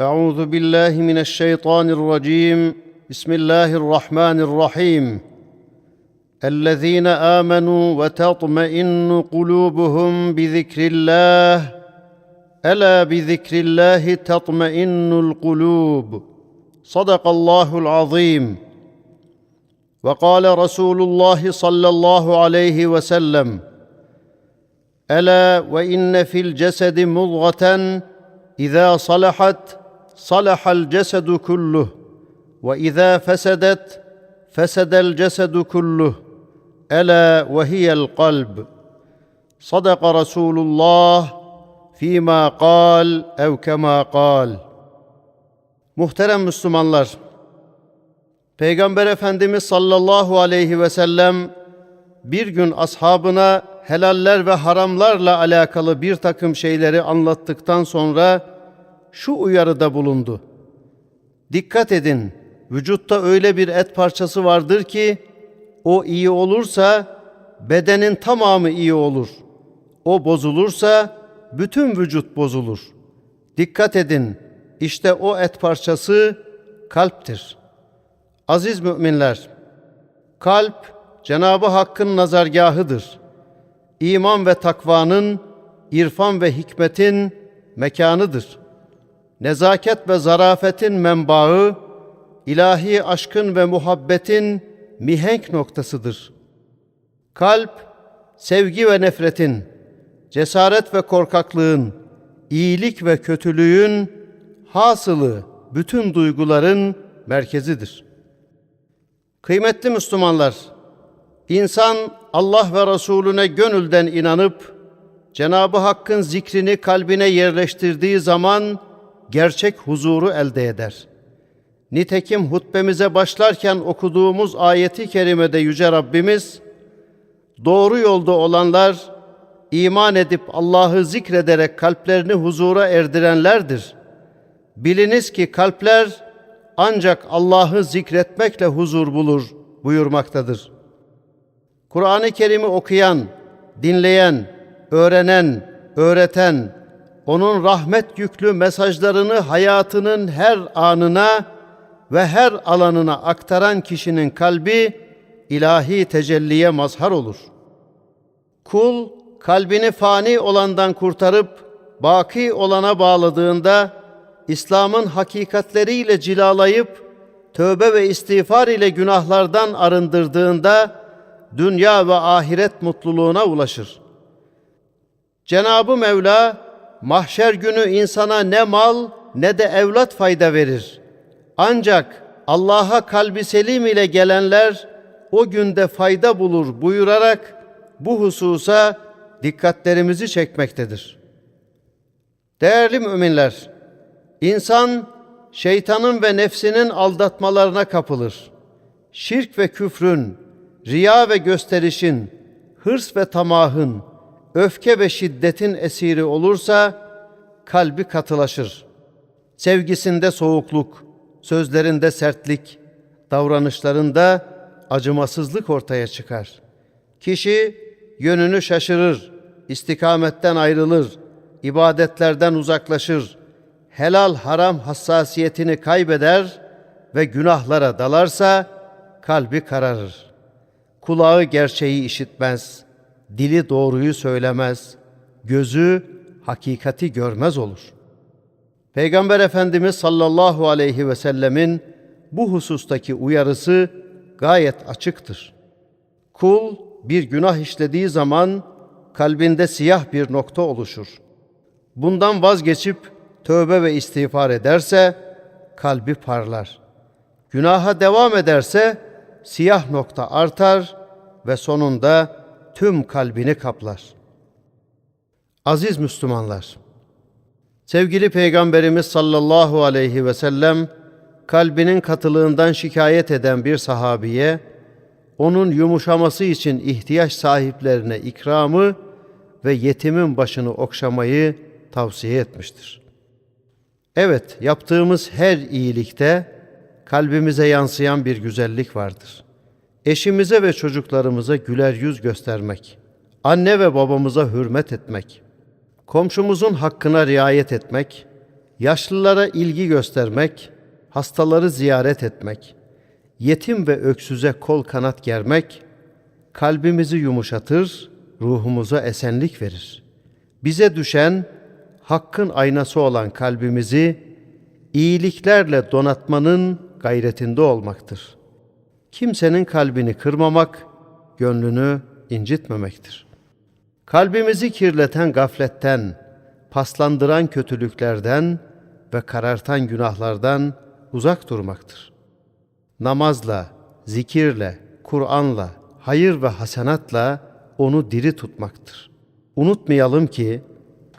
أعوذ بالله من الشيطان الرجيم. بسم الله الرحمن الرحيم. الذين آمنوا وتطمئن قلوبهم بذكر الله ألا بذكر الله تطمئن القلوب. صدق الله العظيم. وقال رسول الله صلى الله عليه وسلم ألا وإن في الجسد مضغة إذا صلحت salahal cesedu kulluh. Ve izâ fesedet fesedel cesedu kulluh. Ela ve hiyel kalb. Sadaka Resulullah fîmâ kal ev kemâ kal Muhterem Müslümanlar Peygamber Efendimiz sallallahu aleyhi ve sellem bir gün ashabına helaller ve haramlarla alakalı bir takım şeyleri anlattıktan sonra şu uyarıda bulundu. Dikkat edin, vücutta öyle bir et parçası vardır ki o iyi olursa bedenin tamamı iyi olur. O bozulursa bütün vücut bozulur. Dikkat edin, işte o et parçası kalptir. Aziz müminler, kalp Cenabı Hakk'ın nazargahıdır. İman ve takvanın, irfan ve hikmetin mekanıdır. Nezaket ve zarafetin menbaı, ilahi aşkın ve muhabbetin mihenk noktasıdır. Kalp, sevgi ve nefretin, cesaret ve korkaklığın, iyilik ve kötülüğün, hasılı bütün duyguların merkezidir. Kıymetli Müslümanlar, insan Allah ve Resulüne gönülden inanıp Cenabı Hakk'ın zikrini kalbine yerleştirdiği zaman gerçek huzuru elde eder. Nitekim hutbemize başlarken okuduğumuz ayeti kerimede yüce Rabbimiz doğru yolda olanlar iman edip Allah'ı zikrederek kalplerini huzura erdirenlerdir. Biliniz ki kalpler ancak Allah'ı zikretmekle huzur bulur buyurmaktadır. Kur'an-ı Kerim'i okuyan, dinleyen, öğrenen, öğreten, onun rahmet yüklü mesajlarını hayatının her anına ve her alanına aktaran kişinin kalbi ilahi tecelliye mazhar olur. Kul kalbini fani olandan kurtarıp baki olana bağladığında İslam'ın hakikatleriyle cilalayıp tövbe ve istiğfar ile günahlardan arındırdığında dünya ve ahiret mutluluğuna ulaşır. Cenabı Mevla mahşer günü insana ne mal ne de evlat fayda verir. Ancak Allah'a kalbi selim ile gelenler o günde fayda bulur buyurarak bu hususa dikkatlerimizi çekmektedir. Değerli müminler, insan şeytanın ve nefsinin aldatmalarına kapılır. Şirk ve küfrün, riya ve gösterişin, hırs ve tamahın, öfke ve şiddetin esiri olursa kalbi katılaşır. Sevgisinde soğukluk, sözlerinde sertlik, davranışlarında acımasızlık ortaya çıkar. Kişi yönünü şaşırır, istikametten ayrılır, ibadetlerden uzaklaşır, helal haram hassasiyetini kaybeder ve günahlara dalarsa kalbi kararır. Kulağı gerçeği işitmez, dili doğruyu söylemez, gözü hakikati görmez olur. Peygamber Efendimiz sallallahu aleyhi ve sellemin bu husustaki uyarısı gayet açıktır. Kul bir günah işlediği zaman kalbinde siyah bir nokta oluşur. Bundan vazgeçip tövbe ve istiğfar ederse kalbi parlar. Günaha devam ederse siyah nokta artar ve sonunda tüm kalbini kaplar. Aziz Müslümanlar, sevgili Peygamberimiz sallallahu aleyhi ve sellem kalbinin katılığından şikayet eden bir sahabiye, onun yumuşaması için ihtiyaç sahiplerine ikramı ve yetimin başını okşamayı tavsiye etmiştir. Evet, yaptığımız her iyilikte kalbimize yansıyan bir güzellik vardır. Eşimize ve çocuklarımıza güler yüz göstermek, anne ve babamıza hürmet etmek, komşumuzun hakkına riayet etmek, yaşlılara ilgi göstermek, hastaları ziyaret etmek, yetim ve öksüze kol kanat germek, kalbimizi yumuşatır, ruhumuza esenlik verir. Bize düşen, hakkın aynası olan kalbimizi iyiliklerle donatmanın gayretinde olmaktır. Kimsenin kalbini kırmamak, gönlünü incitmemektir. Kalbimizi kirleten gafletten, paslandıran kötülüklerden ve karartan günahlardan uzak durmaktır. Namazla, zikirle, Kur'an'la, hayır ve hasenatla onu diri tutmaktır. Unutmayalım ki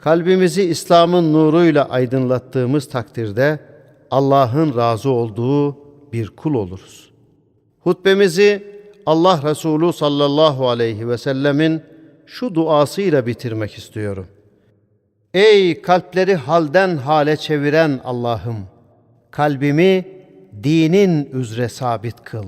kalbimizi İslam'ın nuruyla aydınlattığımız takdirde Allah'ın razı olduğu bir kul oluruz. Hutbemizi Allah Resulü sallallahu aleyhi ve sellemin şu duasıyla bitirmek istiyorum. Ey kalpleri halden hale çeviren Allah'ım, kalbimi dinin üzere sabit kıl.